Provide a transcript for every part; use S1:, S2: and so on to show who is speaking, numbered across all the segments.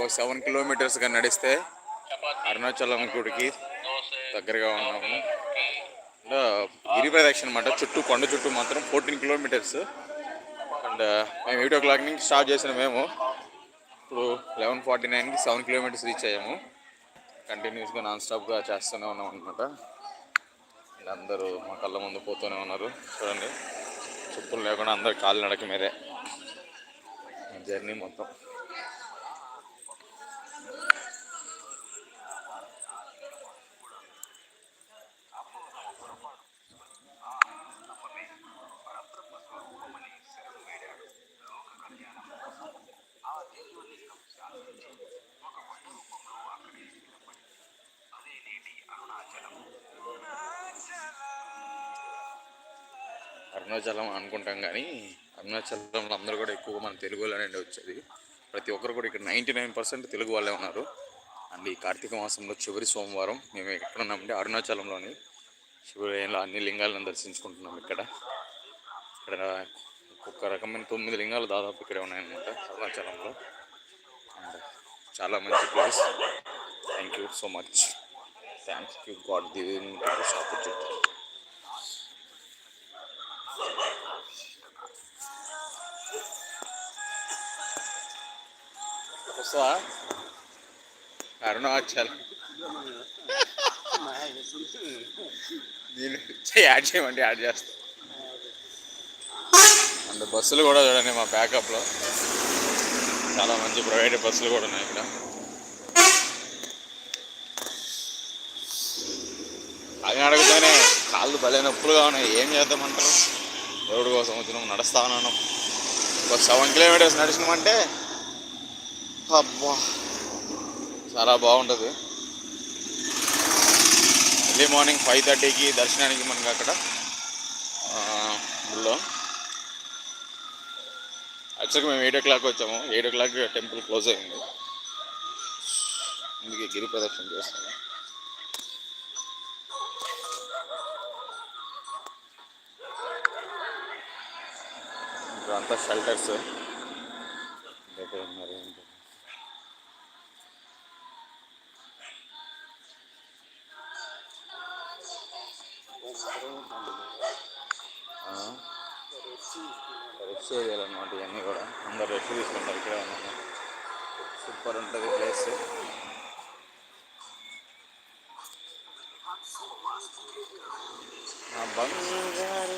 S1: ఒక సెవెన్ కిలోమీటర్స్గా నడిస్తే అరుణాచలం గుడికి దగ్గరగా ఉన్నాము. అండ్ గిరి ప్రదక్షిణ అనమాట చుట్టూ కొండ చుట్టూ మాత్రం ఫోర్టీన్ కిలోమీటర్స్ అండ్ మేము ఎయిట్ ఓ క్లాక్ నుంచి స్టార్ట్ చేసిన మేము. ఇప్పుడు లెవెన్ ఫార్టీ నైన్కి సెవెన్ కిలోమీటర్స్ రీచ్ అయ్యాము. కంటిన్యూస్గా నాన్ స్టాప్గా చేస్తూనే ఉన్నాం అనమాట అందరూ మా కళ్ళ ముందు పోతూనే ఉన్నారు. చూడండి. చెప్పులు లేకుండా అందరు కాళ్ళు నడక మీదే. జర్నీ మొత్తం. అరుణాచలం అనుకుంటాం కానీ అరుణాచలంలో అందరూ కూడా ఎక్కువగా మన తెలుగు వాళ్ళనే వచ్చేది. ప్రతి ఒక్కరు కూడా ఇక్కడ నైంటీ నైన్ పర్సెంట్ తెలుగు వాళ్ళే ఉన్నారు. అండ్ ఈ కార్తీక మాసంలో చివరి సోమవారం మేము ఎక్కడ ఉన్నామంటే అరుణాచలంలోని శివాలయంలో అన్ని లింగాలను దర్శించుకుంటున్నాం ఇక్కడ. ఇక్కడ ఒక్కొక్క రకమైన తొమ్మిది లింగాలు దాదాపు ఇక్కడే ఉన్నాయన్నమాట అరుణాచలంలో. అండ్ చాలా మంచి place. Thank you so much. Thank you god. Giving opportunity వస్తావా? అరుణాచల్ నేను యాడ్ చేయమంటే యాడ్ చేస్తా. అండ్ బస్సులు కూడా చూడండి మా బ్యాకప్లో. చాలా మంచి ప్రైవేట్ బస్సులు కూడా ఉన్నాయి ఇక్కడ. అది కాళ్ళు భలే నొప్పులుగా ఉన్నాయి. ఏం చేద్దామంటారు దేవుడి కోసం వచ్చినాం నడుస్తా ఉన్నాను. ఒక సెవెన్ కిలోమీటర్స్ నడిచినామంటే అబ్బా చాలా బాగుంటుంది. ఎర్లీ మార్నింగ్ ఫైవ్ థర్టీకి దర్శనానికి మనకి అక్కడ ఆ, గుళ్ళో. యాక్చువల్గా మేము ఎయిట్ ఓ క్లాక్ వచ్చాము. Eight o'clock temple close అయింది. అందుకే గిరి ప్రదక్షిణ చేస్తాము ఇక్కడ అంతా షెల్టర్స్ మరి రెస్ట్ ఏరియాలు అనమాట ఇవన్నీ కూడా. అందరు రెస్ట్ తీసుకుంటారు. ఇక్కడ సూపర్ ఉంటుంది ప్లేస్ బంగారు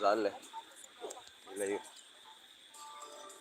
S1: 来了来